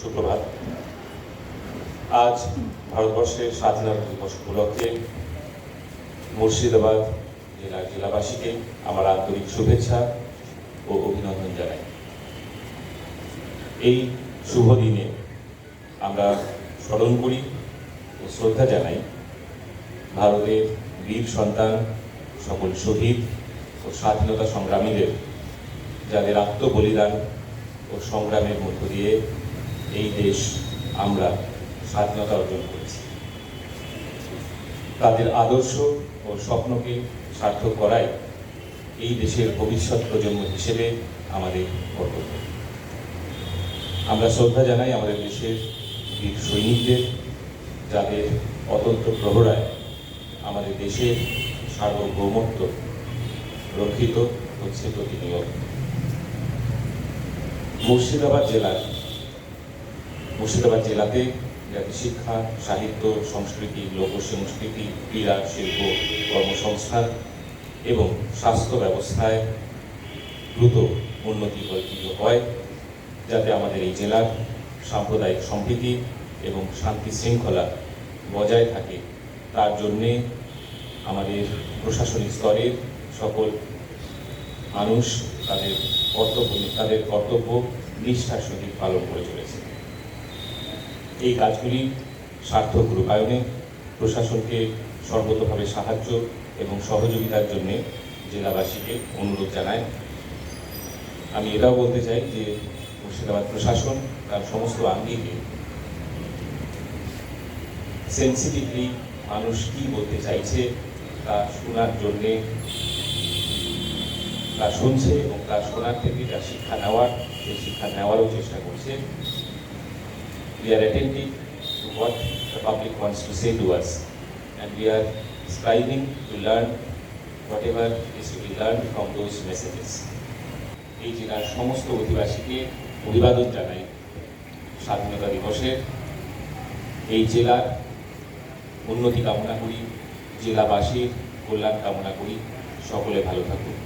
সুপ্রভাত। আজ ভারতবর্ষের স্বাধীনতা দিবস উপলক্ষে মুর্শিদাবাদ জেলার জেলাবাসীকে আমার আন্তরিক শুভেচ্ছা ও অভিনন্দন জানাই। এই শুভ দিনে আমরা স্মরণ করি ও শ্রদ্ধা জানাই ভারতের বীর সন্তান, সকল শহীদ ও স্বাধীনতা সংগ্রামীদের, যাদের আত্মবলিদান ও সংগ্রামের মধ্য দিয়ে এই দেশ আমরা স্বাধীনতা অর্জন করেছি। তাদের আদর্শ ও স্বপ্নকে সার্থক করাই এই দেশের ভবিষ্যৎ প্রজন্ম হিসেবে আমাদের কর্তব্য। আমরা শ্রদ্ধা জানাই আমাদের দেশের বীর সৈনিকদের, যাদের অতন্ত্র প্রহরায় আমাদের দেশের সার্বভৌমত্ব রক্ষিত হচ্ছে প্রতিনিয়ত। মুর্শিদাবাদ জেলার, মুর্শিদাবাদ জেলাতে যাতে শিক্ষা, সাহিত্য, সংস্কৃতি লোক সংস্কৃতি ক্রীড়া, শিল্প, কর্মসংস্থান এবং স্বাস্থ্য ব্যবস্থায় দ্রুত উন্নতি কল্পিত হয়, যাতে আমাদের এই জেলার সাম্প্রদায়িক সম্প্রীতি এবং শান্তি শৃঙ্খলা বজায় থাকে। তার জন্যে আমাদের প্রশাসনিক স্তরের সকল মানুষ তাদের কর্তব্য তাদের কর্তব্য নিষ্ঠার সহিত পালন করে চলেছে। এই কাজগুলি সার্থক রূপায়ণে প্রশাসনকে সর্বতভাবে সাহায্য এবং সহযোগিতার জন্য জেলাবাসীকে অনুরোধ জানায় আমি এটাও বলতে চাই যে মুর্শিদাবাদ প্রশাসন তার সমস্ত আঙ্গিকে সেন্সিটিভলি মানুষ কী বলতে চাইছে তা শোনার জন্যে কাজ শুনছে এবং কাজ শোনার থেকে যা শিক্ষা নেওয়ার, সেই শিক্ষা নেওয়ারও চেষ্টা করছে। We are attentive the public wants to and we are striving to learn what learn from those messages এই জেলার সমস্ত অধিবাসীকে অভিবাদন জানাই স্বাধীনতা দিবসের এই জেলার উন্নতি কামনা করি, জেলাবাসীর কল্যাণ কামনা করি। সকলে ভালো থাকুন।